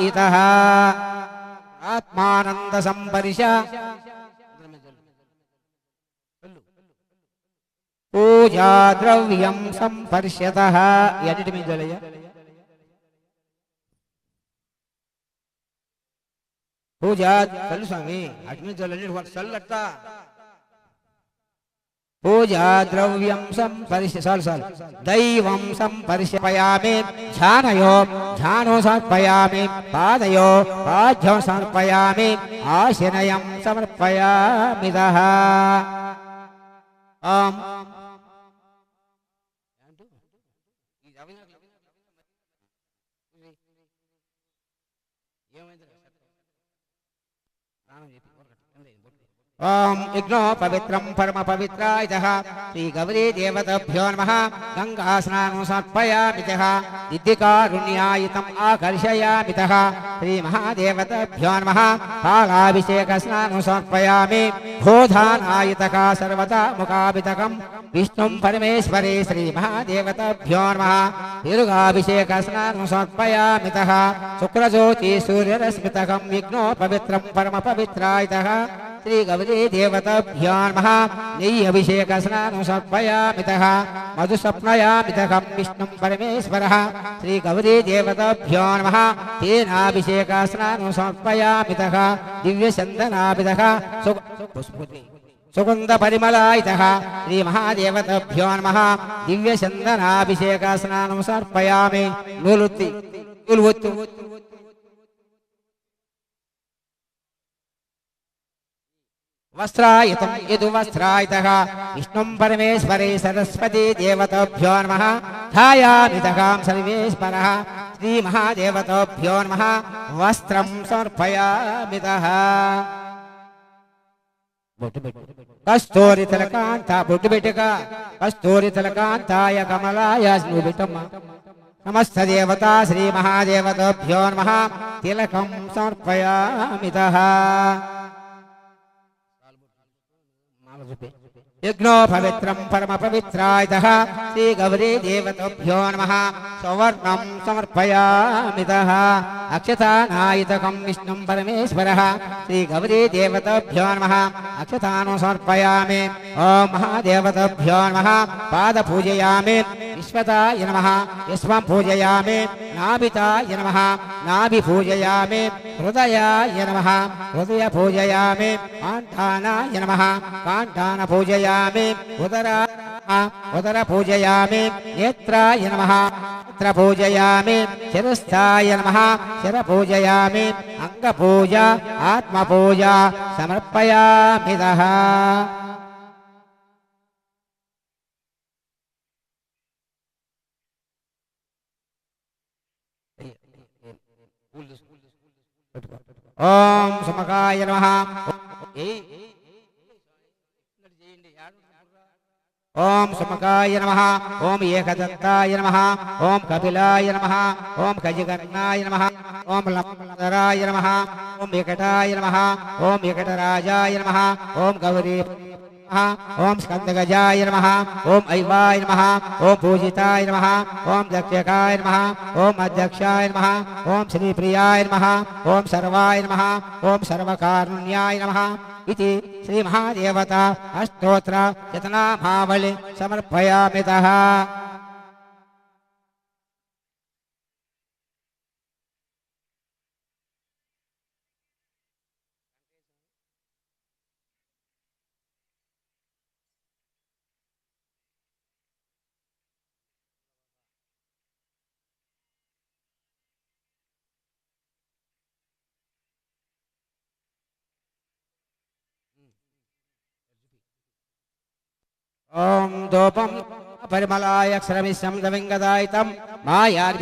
ఇతః ఆత్మానంద సంపరిశ పూజా ద్రవ్యం సంపర్శత ఎన్నిటి మీద జలయ్య పూజా చల్లు స్వామి అటు మీద చల్లు చల్లట్ట పూజా ద్రవ్యం సంపరిశ్య చాలు చాలు దైవం సంపరిశపయామి ధ్యానయో ధ్యానో సమర్పయామి పాదయో పాద్యం సమర్పయామి ఆశనయం సమర్పయామిదః ఆం ఓం విఘ్నో పవిత్రం పరమ పవిత్రాయ శ్రీ గౌరీ దేవతభ్యో నమ. గంగా స్నానం సమర్పయామి దిద్దికారుణ్యాయుతం ఆకర్షయామి శ్రీ మహాదేవతభ్యో నమ. పాలాభిషేక స్నానం సమర్పయామి. భోధానాయుతక సర్వదా ముఖాభితకం విష్ణుం పరమేశ్వరే శ్రీ మహాదేవతభ్యో నమ. తిరుగాభిషేక స్నానం సమర్పయామి శుక్రజ్యోతి సూర్యరశ్మితకం విఘ్నో పవిత్రం పరమ పవిత్రాయ శ్రీ గౌరీ దేవతాభ్యో నెయ్యి అభిషేక స్నానం సమర్పయామి మధు స్వప్నయామితకం విష్ణుం పరమేశ్వర శ్రీ గౌరీ దేవతాభ్యో తేనాభిషేక స్నానం సమర్పయామి దివ్య చందనాభిత సుగంధ పరిమళాయిత శ్రీ మహాదేవతాభ్యో నమ దివ్య చందనాభిషేక స్నానం సర్పయామి నూలుత్తి నూలువత్తు వస్త్రాయుతం యదు వస్త్రాయుత విష్ణుం పరమేశ్వరే సరస్వతి దేవతాభ్యో నమ. ధాయామితాం సర్వేశ్వర. శ్రీ మహాదేవతాభ్యో నమ. వస్త్రం సమర్పయామిత కస్తూరి తిలకాంత బొట్టు పెట్టుక కస్తూరి తిలకాంతాయ కమలాయ నువ్వు నమస్త దేవత శ్రీ మహాదేవతాభ్యో నమ. తిలకం సమర్పయామిత యజ్ఞో పవిత్రం పరమ పవిత్రాయ శ్రీ గౌరీ దేవతభ్యో నమ సవర్ణం సమర్పయామి అక్షతానాయుతకం విష్ణుం పరమేశ్వర శ్రీ గౌరీ దేవతభ్యో నమ అక్షతాను సమర్పయామి ఓం మహాదేవతభ్యో నమ పాద పూజయామి విశ్వతాయ నమ. విశ్వం పూజయామి. నాభితాయ నమ. నాభి పూజయామి. హృదయాయ నమ. హృదయ పూజయామి. కాంఠానాయ నమ. కాంఠాన పూజయామి. ఉదరా ఉదర పూజయామి. నేత్రాయ నమ. నేత్ర పూజయామి. శిరస్థాయ నమ. శిర పూజయామి. అంగ పూజ ఆత్మ పూజ సమర్పయామి ఓం సుమకాయ నమ. ఓం సుమకాయ నమ. ఓం ఏకదంతాయ నమ. ఓం కపిలాయ నమ. ఓం కజిగర్ణాయ నమ. ఓం లంబరాయ నమ. ఓం వికటాయ నమ. ఓం వికటరాజాయ నమ. ఓం గౌరీ ఓం స్కందగజాయ నమ ఓం ఐవాయ నమ ఓం పూజితాయ నమ ఓం దక్షకాయ నమ ఓం అధ్యక్షాయ నమ ఓం శ్రీప్రియాయ నమ ఓం సర్వాయ నమ ఓం సర్వకారుణ్యాయ నమ ఇది శ్రీ మహాదేవత అష్టోత్ర యతనామావళి సమర్పయామిత ओम दोपम परमलाय अक्षरमिशम दविंगदायितम माया